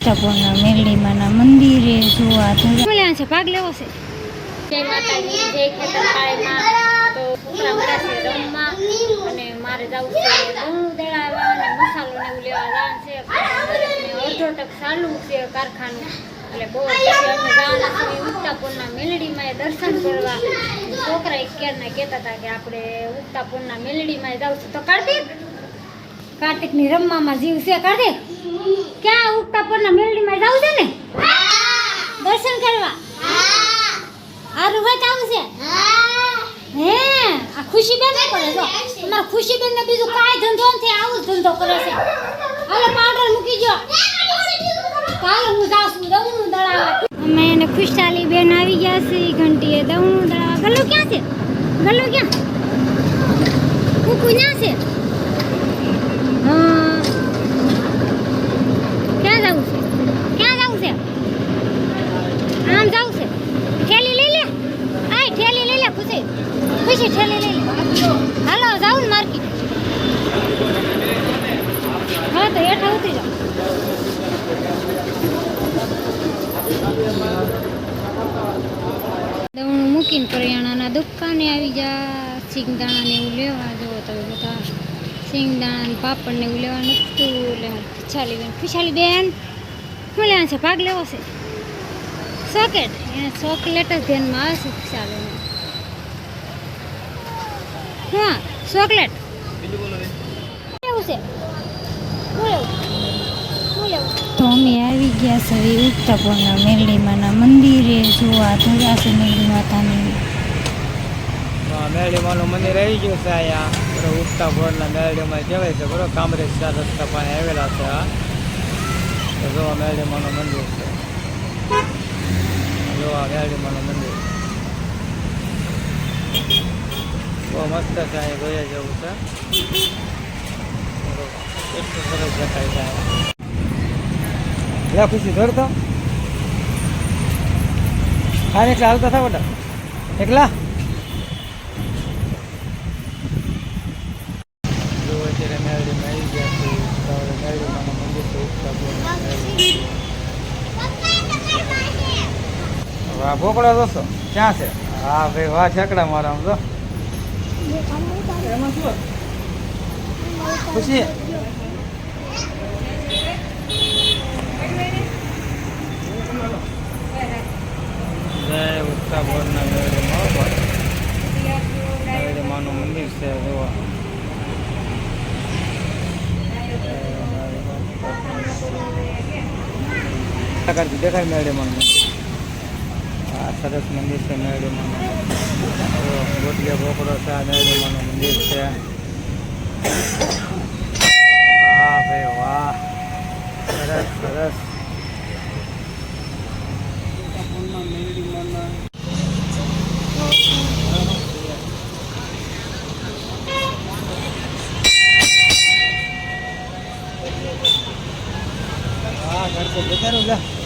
ઉત્તપુરના મેરડીમાના મંદિરે જોવા મળ્યા છે? ભાગ લેવો છે? જય માતાજી જય ખેતરપાળીમાં તો છોકરા મળ્યા છે રમવા. અને મારે જવું છે ઘઉં દળાવવા અને મસાલો ને એવું લેવા જવાનું છે. અડધો ટક ચાલુ છે કારખાનું. એટલે બહુ અમે જવાના છીએ ઉત્તાપુરના મેલડીમાં એ દર્શન કરવા. છોકરા ક્યારના કહેતા હતા કે આપણે ઉત્તાપુરના મેલડીમાં જવું છે. તો કાર્તિક? કાર્તિકની રમવામાં જીવ છે. કાર્તિક? ક્યાં ઉત્તાપુરના મેલડીમાં જવું છે ને? દર્શન કરવા? આ વાત આવું છે? હે. આ ખુશીબેન ને કરે જો ખુશી ખુશીબેન ને બીજું કાંઈ ધંધો નથી આવું જ ધંધો કરે છે. હાલો પાવડર મૂકી જો હાલો હું જાઉં છું દળાવા અમે એને ખુશાલી બેન આવી ગયા છે ઘંટીએ દવણું દળાવા ગલ્લો ક્યાં છે? ગલ્લો ક્યાં? કુકુ ક્યાં છે હા ક્યાં જવું છે ક્યાં જવું છે આમ જવું છે ઠેલી લઈ લે આય ઠેલી લઈ લે ખુશી ખુશી ઠેલી લઈ લે હાલો જાઉં ને માર્કેટ હા તો હેઠા ઉતરી જાઓ. દવણું મૂકીને કરિયાણાના દુકાને આવી જા. સિંગદાણા ને એવું લેવા જવો તમે બધા. સિંગદાણા ને પાપડ ને એવું લેવા નતું એટલે ખુશાલી બેન ખુશાલી બેન શું લેવા છે? ભાગ લેવો છે? સોકેટ? એને ચોકલેટ જ ધ્યાનમાં આવે છે ખુશાલી હા ચોકલેટ લેવું છે? શું લેવું? તો અમે આવી ગયા છે એ ઉત્તપુરના મેરડીમાના મંદિરે જોવા ધર્યા છે મેરડી માતાની મેરડીમાનું મંદિર આવી ગયું છે અહીંયા. ભોરના મેરડીમાં કહેવાય છે, બરો કામરેજ ચાર રસ્તા પાસે આવેલા છે આ જોવા મેરડીમાનું મંદિર છે. જોવા મેરડીમાનું મંદિર. બહુ મસ્ત છે અહીંયા જોયા જેવું છે. એટલું સરસ દેખાય છે. લે ખુશી ધરતો હા એકલા હાલતા થા બેટા? એકલા? જો તો. વાહ ભોકડા દોસ્તો ક્યાં છે? હા ભાઈ વાહ છકડા મારા આમ તો ખુશી જય ઉગતા ભોરના મેરડીમાં મેરડીમાંનું મંદિર છે જોવા કરતી દેખાય મેળીમાં. આ સરસ મંદિર છે મેળીમાં. ગોટિયા બોકડો છે, આ મેળીમાંનું મંદિર છે. વાહ ભાઈ વાહ. સરસ સરસ. બેઠેલું જા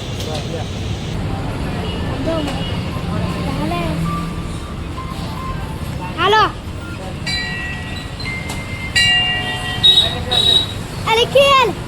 again!